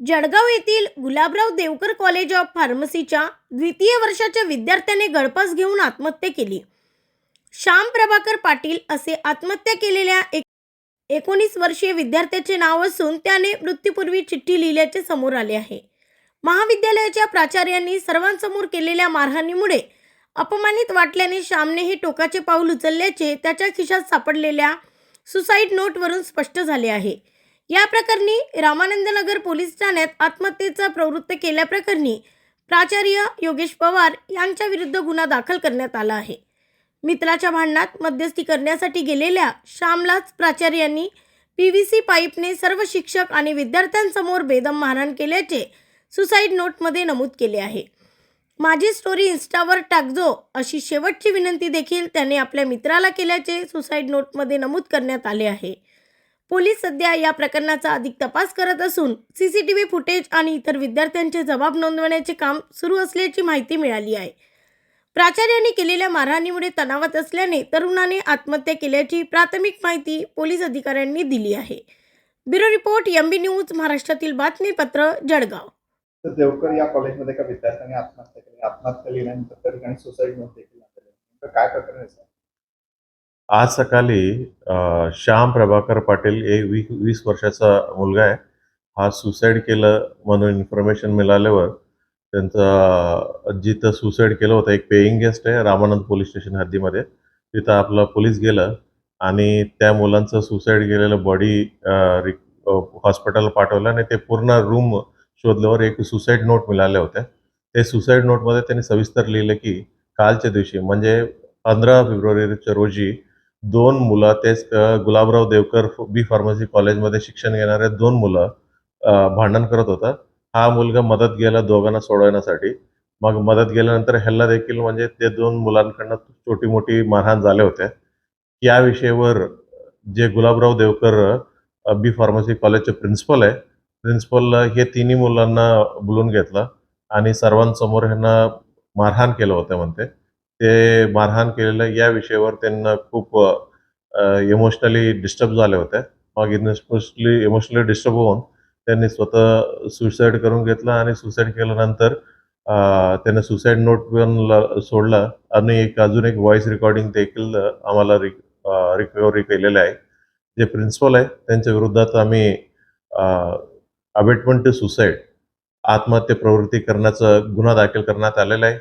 जळगाव येथील Gulabrao Devkar college of फार्मसीच्या द्वितीय वर्षाच्या विद्यार्थ्याने गळपास घेऊन आत्महत्या केली. श्याम प्रभाकर पाटील असे आत्महत्या केलेल्या एक एकोणीस वर्षीय विद्यार्थ्याचे नाव असून त्याने मृत्यूपूर्वी चिठ्ठी लिहिल्याचे समोर आले आहे. महाविद्यालयाच्या प्राचार्यांनी सर्वांसमोर केलेल्या मारहाणीमुळे अपमानित वाटल्याने श्यामने हे टोकाचे पाऊल उचलल्याचे त्याच्या खिशात सापडलेल्या सुसाईड नोटवरून स्पष्ट झाले आहे. या प्रकरणी रामानंदनगर पोलीस ठाण्यात आत्महत्येचा प्रवृत्त केल्याप्रकरणी प्राचार्य योगेश पवार यांच्या विरुद्ध गुन्हा दाखल करण्यात आला आहे. मित्राच्या भांडणात मध्यस्थी करण्यासाठी गेलेल्या श्यामलाच प्राचार्यांनी पी व्ही सी पाईपने सर्व शिक्षक आणि विद्यार्थ्यांसमोर बेदम मारहाण केल्याचे सुसाईड नोटमध्ये नमूद केले आहे. माझी स्टोरी इन्स्टावर टाकजो अशी शेवटची विनंती देखील त्याने आपल्या मित्राला केल्याचे सुसाईड नोटमध्ये नमूद करण्यात आले आहे. पोलीस सध्या या प्रकरणाचा अधिक तपास करत असून सीसीटीव्ही फुटेज आणि इतर विद्यार्थ्यांचे जबाब नोंदवण्याचे काम सुरू असल्याची माहिती मिळाली आहे. प्राचार्यांनी केलेल्या मारहाणीमुळे तणावात असल्याने तरुणाने आत्महत्या केल्याची प्राथमिक माहिती पोलीस अधिकाऱ्यांनी दिली आहे. ब्युरो रिपोर्ट एमबी न्यूज महाराष्ट्रातील बातमीपत्र जळगाव. देवकर या कॉलेजमध्ये एका विद्यार्थ्याने आत्महत्या केली. आत्महत्या केल्यानंतर त्या ठिकाणी सुसाईड देखील काय प्रकरण आज सकाळी अ, श्याम प्रभाकर पाटील एक वी वीस वर्षाचा मुलगा आहे. हा सुसाईड केलं म्हणून इन्फॉर्मेशन मिळाल्यावर त्यांचा जिथं सुसाईड केलं होतं एक पेईंग गेस्ट आहे रामानंद पोलीस स्टेशन हद्दीमध्ये. तिथं आपलं पोलीस गेलं आणि त्या मुलांचं सुसाईड केलेलं बॉडी हॉस्पिटल पाठवलं आणि ते पूर्ण रूम शोधल्यावर एक सुसाईड नोट मिळाल्या होत्या. ते सुसाईड नोटमध्ये त्यांनी सविस्तर लिहिलं की कालच्या दिवशी म्हणजे पंधरा फेब्रुवारीच्या रोजी दोन मुलं तेच गुलाबराव देवकर बी फार्मसी कॉलेजमध्ये शिक्षण घेणारे दोन मुलं भांडण करत होता. हा मुलगा मदत गेला दोघांना सोडवण्यासाठी. मग मदत गेल्यानंतर ह्याला देखील म्हणजे ते दोन मुलांकडनं छोटी मोठी मारहाण झाल्या होत्या या विषयावर जे गुलाबराव देवकर बी फार्मसी कॉलेजचे प्रिन्सिपल आहे प्रिन्सिपल हे तिन्ही मुलांना बोलून घेतलं आणि सर्वांसमोर ह्यांना मारहाण केलं होतं म्हणते. ते मारहाण केलेलं या विषयावर त्यांना खूप इमोशनली डिस्टर्ब झाले होते. मग इमोशनली इमोशनली डिस्टर्ब होऊन त्यांनी स्वतः सुसाईड करून घेतलं आणि सुसाईड केल्यानंतर अं, त्याने सुसाईड नोट पण सोडला आणि एक अजून एक व्हॉइस रेकॉर्डिंग देखील आम्हाला रिकव्हरी केलेलं आहे. जे प्रिन्सिपल आहे त्यांच्या विरोधात आम्ही अबेटमेंट टू सुसाईड आत्महत्या प्रवृत्ती करण्याचा गुन्हा दाखल करण्यात आलेला आहे.